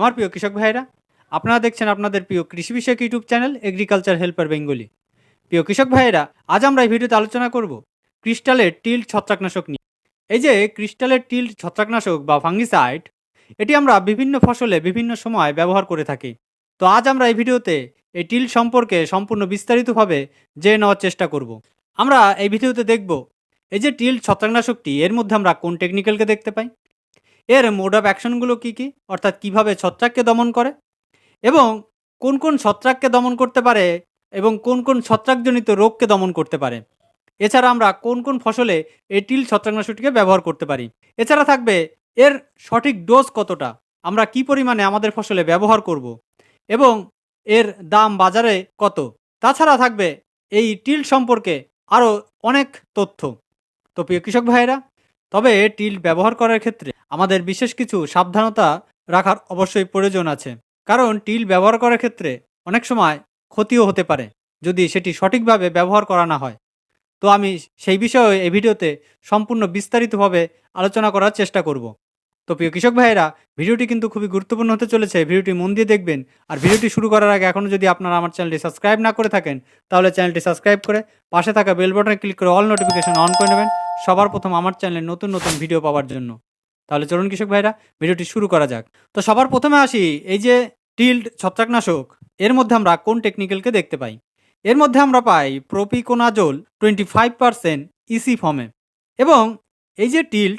আমার প্রিয় কৃষক ভাইরা আপনারা দেখছেন আপনাদের প্রিয় কৃষি বিষয়ক YouTube channel agriculture helper Bengali. প্রিয় কৃষক ভাইয়েরা, আজ আমরা এই ভিডিওতে আলোচনা করব ক্রিস্টালের টিল ছত্রাকনাশক নিয়ে। এই যে ক্রিস্টালের টিল ছত্রাকনাশক বা ফাঙ্গিসাইড, এটি আমরা বিভিন্ন ফসলে বিভিন্ন সময় ব্যবহার করে থাকি। তো আজ আমরা এই ভিডিওতে এই টিল সম্পর্কে সম্পূর্ণ বিস্তারিতভাবে জেনে নেওয়ার চেষ্টা করব। আমরা এই ভিডিওতে দেখব, এই যে টিল ছত্রাকনাশকটি, এর মধ্যে আমরা কোন টেকনিক্যালকে দেখতে পাই? এর মোড অফ অ্যাকশনগুলো কী কী? অর্থাৎ কীভাবে ছত্রাককে দমন করে? এবং কোন কোন ছত্রাককে দমন করতে পারে? এবং কোন কোন ছত্রাকজনিত রোগকে দমন করতে পারে? এছাড়া আমরা কোন কোন ফসলে এই টিল ছত্রাকনাশকটিকে ব্যবহার করতে পারি? এছাড়া থাকবে এর সঠিক ডোজ কতটা? আমরা কি পরিমাণে আমাদের ফসলে ব্যবহার করব? এবং এর দাম বাজারে কত? তাছাড়া থাকবে এই টিল সম্পর্কে আরও অনেক তথ্য। তো প্রিয় কৃষক ভাইয়েরা তবে টিল ব্যবহার করার ক্ষেত্রে আমাদের বিশেষ কিছু সাবধানতা রাখার অবশ্যই প্রয়োজন আছে। কারণ টিল ব্যবহার করার ক্ষেত্রে অনেক সময় ক্ষতিও হতে পারে, যদি সেটি সঠিকভাবে ব্যবহার করা না হয়। তো আমি সেই বিষয়ে এই ভিডিওতে সম্পূর্ণ বিস্তারিতভাবে আলোচনা করার চেষ্টা করব। তো প্রিয় কৃষক ভাইয়েরা, ভিডিওটি কিন্তু খুবই গুরুত্বপূর্ণ হতে চলেছে। ভিডিওটি মন দিয়ে দেখবেন। আর ভিডিওটি শুরু করার আগে এখনও যদি আপনারা আমার চ্যানেলটি সাবস্ক্রাইব না করে থাকেন, তাহলে চ্যানেলটি সাবস্ক্রাইব করে পাশে থাকা বেল বাটনে ক্লিক করে অল নোটিফিকেশন অন করে নেবেন। সবার প্রথম আমার চ্যানেলে নতুন নতুন ভিডিও পাওয়ার জন্য। তাহলে চলুন কৃষক ভাইরা ভিডিওটি শুরু করা যাক। তো সবার প্রথমে আসি, এই যে টিল্ড ছত্রাকনাশক, এর মধ্যে আমরা কোন টেকনিক্যালকে দেখতে পাই? এর মধ্যে আমরা পাই propiconazole twenty five percent EC ফর্মে এবং এই যে টিল্ড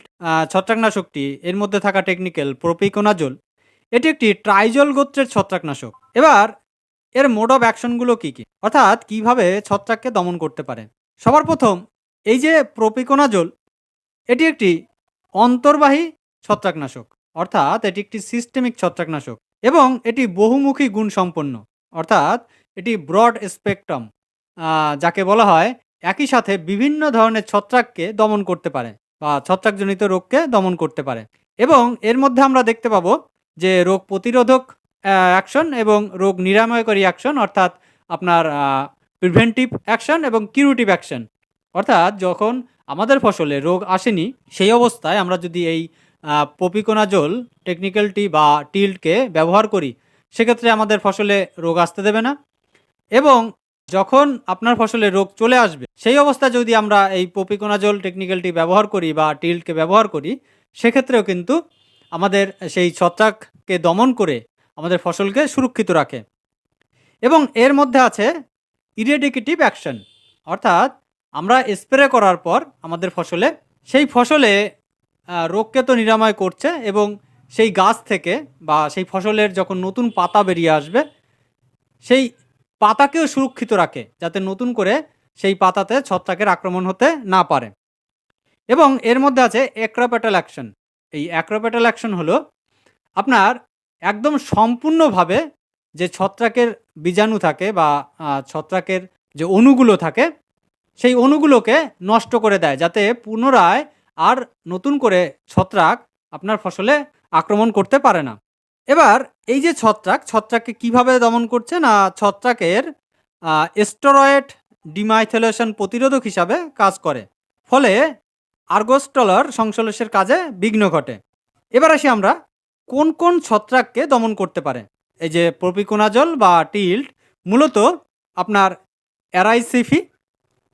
ছত্রাকনাশকটি, এর মধ্যে থাকা টেকনিক্যাল প্রোপিকোনাজোল, এটি একটি ট্রাইজল গোত্রের ছত্রাকনাশক। এবার, এর মোড অফ অ্যাকশনগুলো কী কী? অর্থাৎ কীভাবে ছত্রাককে দমন করতে পারে? সবার প্রথম এই যে প্রোপিকোনাজোল, এটি একটি অন্তর্বাহী ছত্রাকনাশক, অর্থাৎ এটি একটি সিস্টেমিক ছত্রাকনাশক এবং এটি বহুমুখী গুণ সম্পন্ন, অর্থাৎ এটি ব্রড স্পেকট্রাম যাকে বলা হয় একই সাথে বিভিন্ন ধরনের ছত্রাককে দমন করতে পারে বা ছত্রাকজনিত রোগকে দমন করতে পারে এবং এর মধ্যে আমরা দেখতে পাবো যে রোগ প্রতিরোধক অ্যাকশন এবং রোগ নিরাময়কারী অ্যাকশন অর্থাৎ আপনার প্রিভেন্টিভ অ্যাকশন এবং কিউরিটিভ অ্যাকশন অর্থাৎ যখন আমাদের ফসলে রোগ আসেনি, সেই অবস্থায় আমরা যদি এই পপিকোনাজোল টেকনিক্যালটি বা টিল্ডকে ব্যবহার করি, সেক্ষেত্রে আমাদের ফসলে রোগ আসতে দেবে না। এবং যখন আপনার ফসলে রোগ চলে আসবে, সেই অবস্থায় যদি আমরা এই পপিকোনাজোল টেকনিক্যালটি ব্যবহার করি বা টিল্ডকে ব্যবহার করি, সেক্ষেত্রেও কিন্তু আমাদের সেই ছত্রাককে দমন করে আমাদের ফসলকে সুরক্ষিত রাখে। এবং এর মধ্যে আছে ইরেডিকেটিভ অ্যাকশন, অর্থাৎ আমরা স্প্রে করার পর আমাদের ফসলে, সেই ফসলে রোগকে তো নিরাময় করছে এবং সেই গাছ থেকে বা সেই ফসলের যখন নতুন পাতা বেরিয়ে আসবে, সেই পাতাকেও সুরক্ষিত রাখে যাতে নতুন করে সেই পাতাতে ছত্রাকের আক্রমণ হতে না পারে। এবং এর মধ্যে আছে অ্যাক্রোপ্যাটাল অ্যাকশন এই অ্যাক্রোপ্যাটাল অ্যাকশন হলো আপনার একদম সম্পূর্ণভাবে যে ছত্রাকের বীজাণু থাকে বা ছত্রাকের যে অণুগুলো থাকে সেই অণুগুলোকে নষ্ট করে দেয় যাতে পুনরায় আর নতুন করে ছত্রাক আপনার ফসলে আক্রমণ করতে পারে না। এবার এই যে ছত্রাক, ছত্রাককে কীভাবে দমন করছে না ছত্রাকের স্টেরয়েড ডিমাইথেলেশন প্রতিরোধক হিসাবে কাজ করে। ফলে আর্গোস্টলার সংশ্লেষের কাজে বিঘ্ন ঘটে। এবার আসি আমরা কোন কোন ছত্রাককে দমন করতে পারে? এই যে প্রপিকোনাজল বা টিল্ড মূলত আপনার অ্যারাইসিফি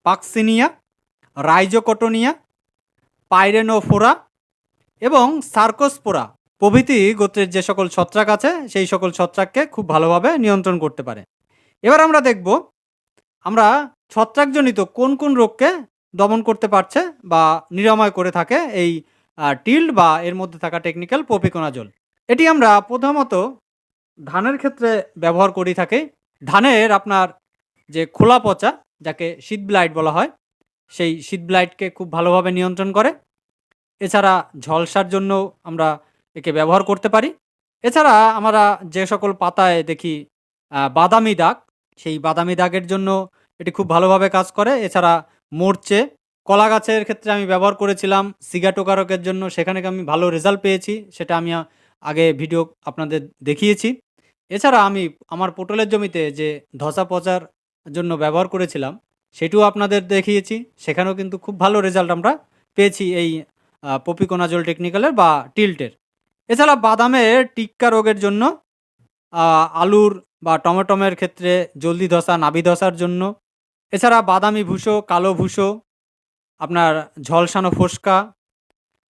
পাক্সিনিয়া, রাইজোকটোনিয়া, পাইরেনোফোরা এবং সার্কোস্পোরা প্রভৃতি গোত্রের যে সকল ছত্রাক আছে, সেই সকল ছত্রাককে খুব ভালোভাবে নিয়ন্ত্রণ করতে পারে। এবার আমরা দেখব, আমরা ছত্রাকজনিত কোন কোন রোগকে দমন করতে পারছে বা নিরাময় করে থাকে এই টিল্ড বা এর মধ্যে থাকা টেকনিক্যাল পপিকোনাজল এটি আমরা প্রথমত ধানের ক্ষেত্রে ব্যবহার করি থাকি। ধানের আপনার যে খোলা পচা যাকে শীত ব্লাইট বলা হয়, সেই শীত ব্লাইটকে খুব ভালোভাবে নিয়ন্ত্রণ করে। এছাড়া ঝলসার জন্য আমরা একে ব্যবহার করতে পারি। এছাড়া আমরা যে সকল পাতায় দেখি বাদামি দাগ, সেই বাদামি দাগের জন্য এটি খুব ভালোভাবে কাজ করে। এছাড়া মরচে, কলা গাছের ক্ষেত্রে আমি ব্যবহার করেছিলাম সিগাটোকারকের জন্য। সেখানে আমি ভালো রেজাল্ট পেয়েছি, সেটা আমি আগে ভিডিও আপনাদের দেখিয়েছি। এছাড়া আমি, আমার পটলের জমিতে যে ধসা পচার জন্য ব্যবহার করেছিলাম, সেটিও আপনাদের দেখিয়েছি। সেখানেও কিন্তু খুব ভালো রেজাল্ট আমরা পেয়েছি এই পপিকোনাজল টেকনিক্যালের বা টিল্টের এছাড়া বাদামের টিক্কা রোগের জন্য আলুর বা টমেটোমের ক্ষেত্রে জলদি ধসা নাভি ধসার জন্য। এছাড়া বাদামি ভুষো কালো ভুসো, আপনার ঝলসানো ফোসকা,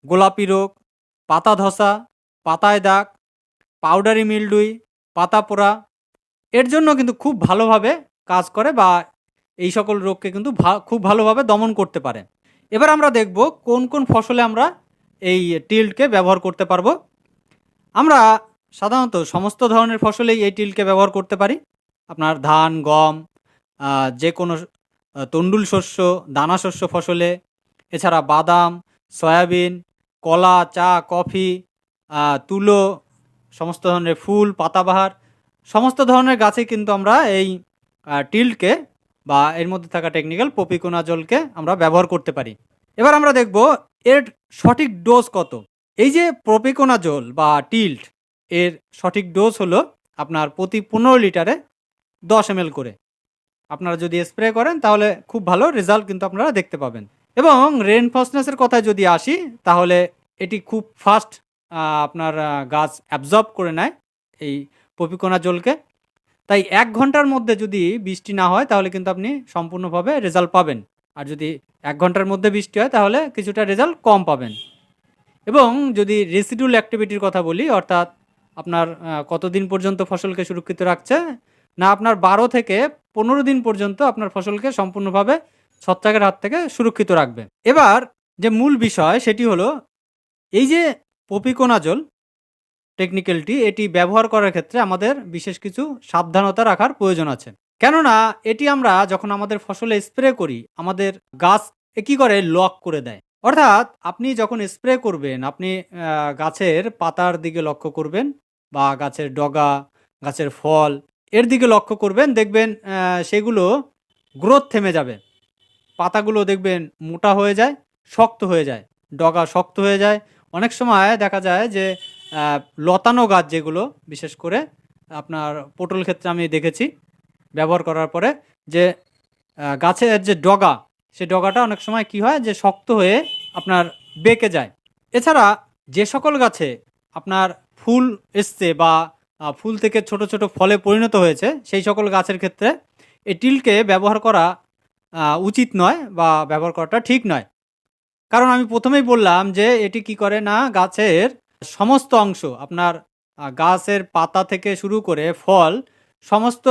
গোলাপি রোগ, পাতা ধসা, পাতায় দাগ পাউডারি মিলডুই পাতা পোড়া, এর জন্য কিন্তু খুব ভালোভাবে কাজ করে বা এই সকল রোগকে কিন্তু খুব ভালোভাবে দমন করতে পারে। এবার আমরা দেখব কোন কোন ফসলে আমরা এই টিল্টকে ব্যবহার করতে পারব। আমরা সাধারণত সমস্ত ধরনের ফসলেই এই টিলকে ব্যবহার করতে পারি। আপনার ধান গম যে কোনো আহ, তন্ডুল শস্য দানা শস্য ফসলে এছাড়া বাদাম সয়াবিন কলা চা কফি তুলো সমস্ত ধরনের ফুল পাতাবাহার সমস্ত ধরনের গাছে কিন্তু আমরা এই টিলকে বা এর মধ্যে থাকা টেকনিক্যাল পপিকোনা জলকে আমরা ব্যবহার করতে পারি। এবার আমরা দেখব এর সঠিক ডোজ কত। এই যে প্রপিকোনা জল বা টিল্ট এর সঠিক ডোজ হলো আপনার প্রতি পনেরো লিটারে দশ এম করে। আপনারা যদি স্প্রে করেন, তাহলে খুব ভালো রেজাল্ট কিন্তু আপনারা দেখতে পাবেন। এবং রেনফসনেসের কথায় যদি আসি, তাহলে এটি খুব ফাস্ট আপনার গাছ অ্যাবজর্ব করে নেয় এই পপিকোনা জলকে তাই এক ঘণ্টার মধ্যে যদি বৃষ্টি না হয়, তাহলে কিন্তু আপনি সম্পূর্ণভাবে রেজাল্ট পাবেন। আর যদি এক ঘণ্টার মধ্যে বৃষ্টি হয়, তাহলে কিছুটা রেজাল্ট কম পাবেন। এবং যদি রেসিডুয়াল অ্যাক্টিভিটির কথা বলি, অর্থাৎ আপনার কতদিন পর্যন্ত ফসলকে সুরক্ষিত রাখছে, না আপনার বারো থেকে পনেরো দিন পর্যন্ত আপনার ফসলকে সম্পূর্ণভাবে ছত্রাকের হাত থেকে সুরক্ষিত রাখবে। এবার যে মূল বিষয়, সেটি হলো, এই যে পপিকোনাজল টেকনিক্যালটি এটি ব্যবহার করার ক্ষেত্রে আমাদের বিশেষ কিছু সাবধানতা রাখার প্রয়োজন আছে। কেননা, এটি আমরা যখন আমাদের ফসলে স্প্রে করি, আমাদের গাছ এ কি করে? লক করে দেয়। অর্থাৎ, আপনি যখন স্প্রে করবেন, আপনি গাছের পাতার দিকে লক্ষ্য করবেন বা গাছের ডগা, গাছের ফল এর দিকে লক্ষ্য করবেন, দেখবেন সেগুলো গ্রোথ থেমে যাবে। পাতাগুলো দেখবেন মোটা হয়ে যায়, শক্ত হয়ে যায়, ডগা শক্ত হয়ে যায়। অনেক সময় দেখা যায় যে লতানো গাছ যেগুলো, বিশেষ করে আপনার পটল ক্ষেত্রে আমি দেখেছি, ব্যবহার করার পরে যে গাছের যে ডগা, সে ডগাটা অনেক সময় কি হয় যে শক্ত হয়ে আপনার বেঁকে যায়। এছাড়া যে সকল গাছে আপনার ফুল এসছে বা ফুল থেকে ছোট ছোট ফলে পরিণত হয়েছে, সেই সকল গাছের ক্ষেত্রে এই টিলকে ব্যবহার করা উচিত নয় বা ব্যবহার করাটা ঠিক নয়। কারণ আমি প্রথমেই বললাম যে, এটি কি করে না, গাছের সমস্ত অংশ, আপনার গাছের পাতা থেকে শুরু করে ফল, সমস্ত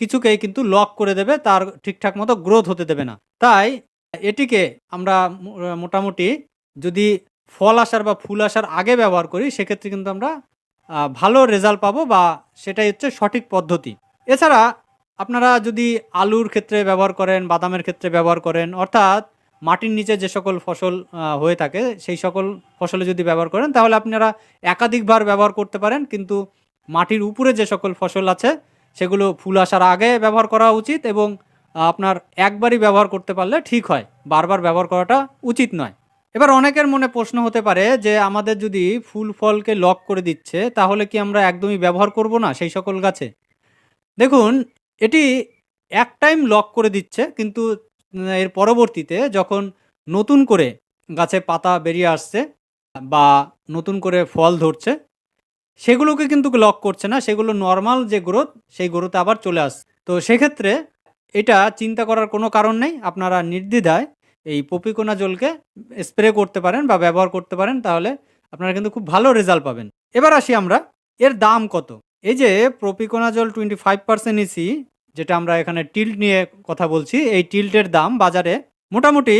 কিছুকেই কিন্তু লক করে দেবে, তার ঠিকঠাক মতো গ্রোথ হতে দেবে না। তাই এটিকে আমরা মোটামুটি যদি ফল আসার বা ফুল আসার আগে ব্যবহার করি, সেক্ষেত্রে কিন্তু আমরা ভালো রেজাল্ট পাবো বা সেটাই হচ্ছে সঠিক পদ্ধতি। এছাড়া আপনারা যদি আলুর ক্ষেত্রে ব্যবহার করেন, বাদামের ক্ষেত্রে ব্যবহার করেন, অর্থাৎ মাটির নিচে যে সকল ফসল হয়ে থাকে, সেই সকল ফসলে যদি ব্যবহার করেন, তাহলে আপনারা একাধিকবার ব্যবহার করতে পারেন, কিন্তু মাটির উপরে যে সকল ফসল আছে, সেগুলো ফুল আসার আগে ব্যবহার করা উচিত এবং আপনার একবারই ব্যবহার করতে পারলে ঠিক হয়, বারবার ব্যবহার করাটা উচিত নয়। এবার অনেকের মনে প্রশ্ন হতে পারে যে, আমাদের যদি ফুল ফলকে লক করে দিচ্ছে, তাহলে কি আমরা একদমই ব্যবহার করব না সেই সকল গাছে? দেখুন, এটি এক টাইম লক করে দিচ্ছে, কিন্তু এর পরবর্তীতে যখন নতুন করে গাছে পাতা বেরিয়ে আসছে বা নতুন করে ফল ধরছে, সেগুলোকে কিন্তু লক করছে না। সেগুলো নর্মাল যে গ্রোথ সেই গ্রোথে আবার চলে আসছে তো সেক্ষেত্রে এটা চিন্তা করার কোনো কারণ নেই। আপনারা নির্দ্বিধায় এই পপিকোনা জলকে স্প্রে করতে পারেন বা ব্যবহার করতে পারেন, তাহলে আপনারা কিন্তু খুব ভালো রেজাল্ট পাবেন। এবার আসি আমরা, এর দাম কত? এই যে প্রপিকোনা জল টোয়েন্টি ফাইভ পার্সেন্ট ইসি যেটা আমরা এখানে টিল্ট নিয়ে কথা বলছি, এই টিল্টের দাম বাজারে মোটামুটি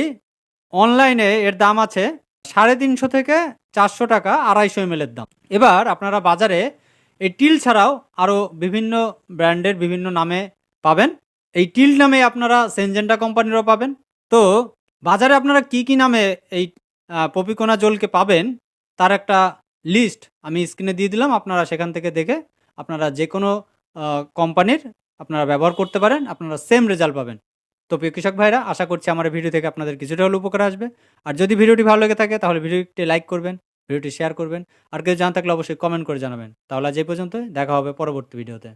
অনলাইনে এর দাম আছে সাড়ে তিনশো থেকে চারশো টাকা আড়াইশো এম এর দাম। এবার আপনারা বাজারে এই টিল ছাড়াও আরও বিভিন্ন ব্র্যান্ডের বিভিন্ন নামে পাবেন। এই টিল নামে আপনারা সেনজেন্টা কোম্পানিরও পাবেন। তো বাজারে আপনারা কি কি নামে এই পপিকোনা জলকে পাবেন তার একটা লিস্ট আমি স্ক্রিনে দিয়ে দিলাম, আপনারা সেখান থেকে দেখে আপনারা যে কোনো কোম্পানির আপনারা ব্যবহার করতে পারেন, আপনারা সেম রেজাল্ট পাবেন। তো প্রিয় কৃষক ভাইরা, আশা করছি আমার ভিডিও থেকে আপনাদের কিছুটা হলে উপকার আসবে। আর যদি ভিডিওটি ভালো লেগে থাকে, তাহলে ভিডিওটি লাইক করবেন ভিডিওটি শেয়ার করবেন। আর কেউ জানা থাকলে অবশ্যই কমেন্ট করে জানাবেন। তাহলে আজ এই পর্যন্ত দেখা হবে পরবর্তী ভিডিওতে